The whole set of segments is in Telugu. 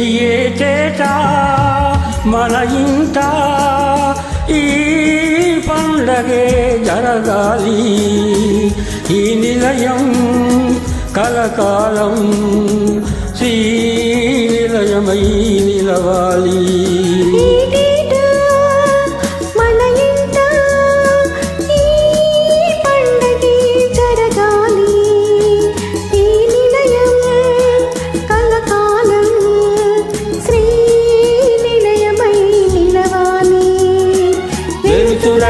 ఏ చేట మన ఇంట ఈ పండగే జరగాలి. ఈ నిలయం కలకాలం శ్రీ నిలయమై నిలవాలి.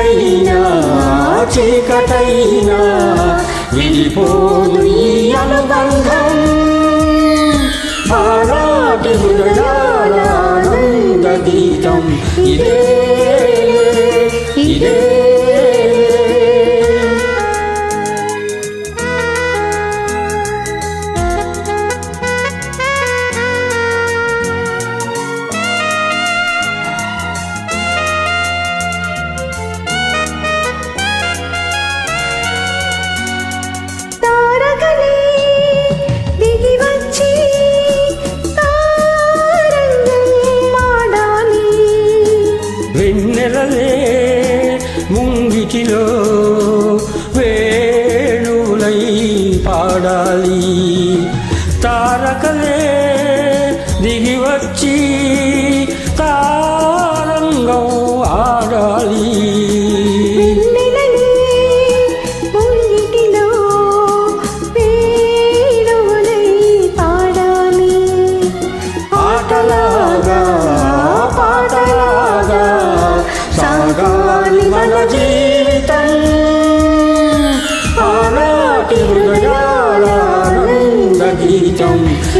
చీకటైనా చీకటైనా విడిపోదు ఈ అనుబంధం. ఆనాటి హృదయాల గీతం ఇదే ఇదే. ముంగిటిలో వేణువులై పాడాలి. తారకలే దిగి వచ్చి తారంగం ఆడాలి. సాగాలి మన జీవితం